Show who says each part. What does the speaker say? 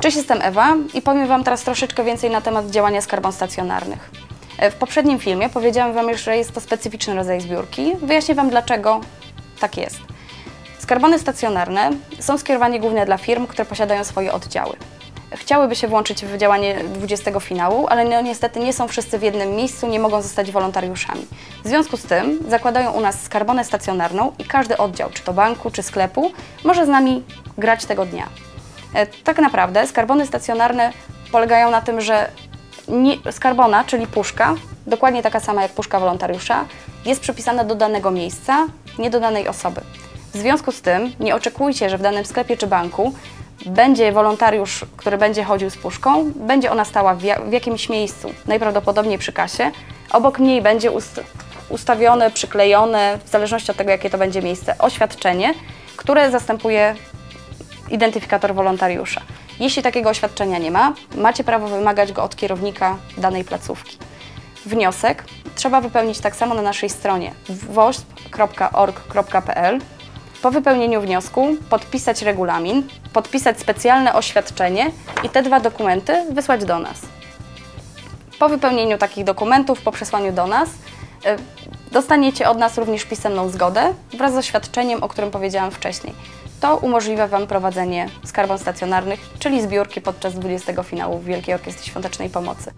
Speaker 1: Cześć, jestem Ewa i powiem Wam teraz troszeczkę więcej na temat działania skarbon stacjonarnych. E, W poprzednim filmie powiedziałam Wam już, że jest to specyficzny rodzaj zbiórki. Wyjaśnię Wam, dlaczego tak jest. Skarbony stacjonarne są skierowane głównie dla firm, które posiadają swoje oddziały. Chciałyby się włączyć w działanie 20 finału, ale no, niestety nie są wszyscy w jednym miejscu, nie mogą zostać wolontariuszami. W związku z tym zakładają u nas skarbonę stacjonarną i każdy oddział, czy to banku, czy sklepu, może z nami grać tego dnia. E, Tak naprawdę skarbony stacjonarne polegają na tym, że nie, skarbona, czyli puszka, dokładnie taka sama jak puszka wolontariusza, jest przypisana do danego miejsca, nie do danej osoby. W związku z tym nie oczekujcie, że w danym sklepie czy banku będzie wolontariusz, który będzie chodził z puszką, będzie ona stała w, ja- w jakimś miejscu, najprawdopodobniej przy kasie. Obok niej będzie ust- ustawione, przyklejone, w zależności od tego, jakie to będzie miejsce, oświadczenie, które zastępuje identyfikator wolontariusza. Jeśli takiego oświadczenia nie ma, macie prawo wymagać go od kierownika danej placówki. Wniosek trzeba wypełnić tak samo na naszej stronie wosp.org.pl. Po wypełnieniu wniosku podpisać regulamin, podpisać specjalne oświadczenie i te dwa dokumenty wysłać do nas. Po wypełnieniu takich dokumentów, po przesłaniu do nas, y, dostaniecie od nas również pisemną zgodę wraz z oświadczeniem, o którym powiedziałam wcześniej. To umożliwia Wam prowadzenie skarbon stacjonarnych, czyli zbiórki podczas 20 finału Wielkiej Orkiestry Świątecznej Pomocy.